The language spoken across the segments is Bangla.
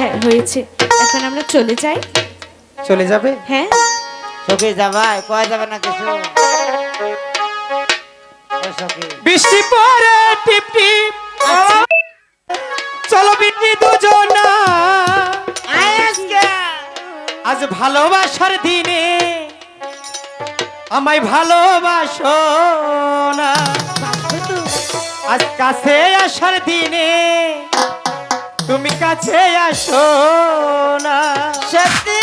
হ্যাঁ হয়েছে। এখন আমরা চলে যাই। চলে যাবে? হ্যাঁ। চলে যাবাই কয় যাবে না কিছু? বৃষ্টি পরে টিপ আচ্ছা। চলো বিটি দুজন। আজ ভালোবাসার দিনে আমায় ভালোবাসো না। আজ কাছে আসার দিনে কাছে আসো না। সত্যি?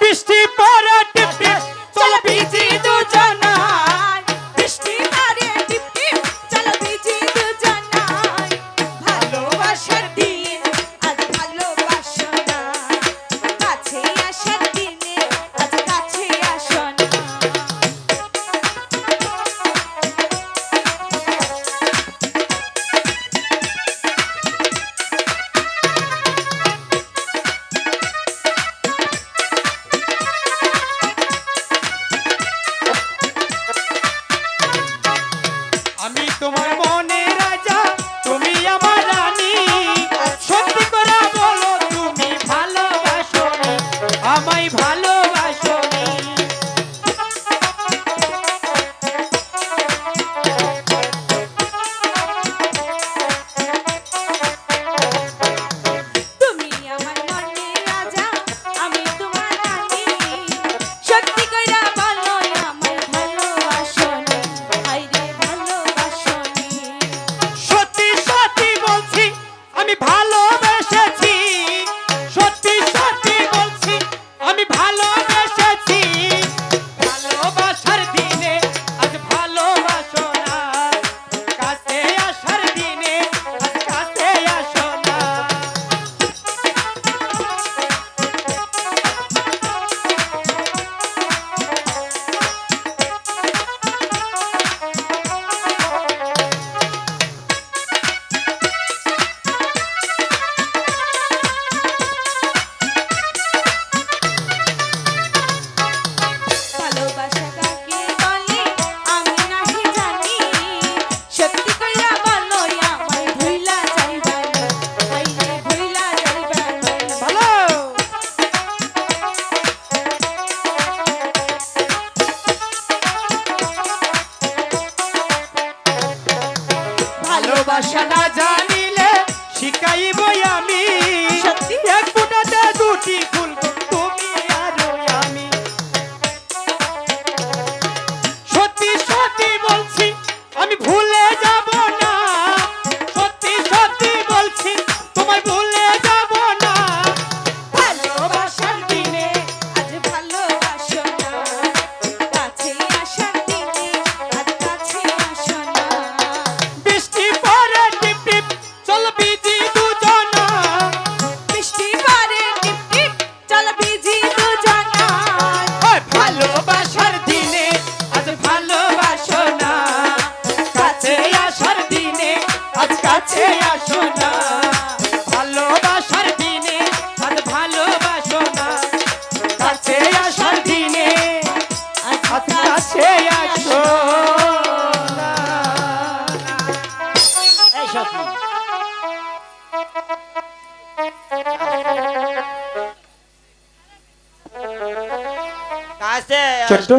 বৃষ্টি পড়া টিপ টিপ আচ্ছা, চলো সাদা যায়। ছোট্ট।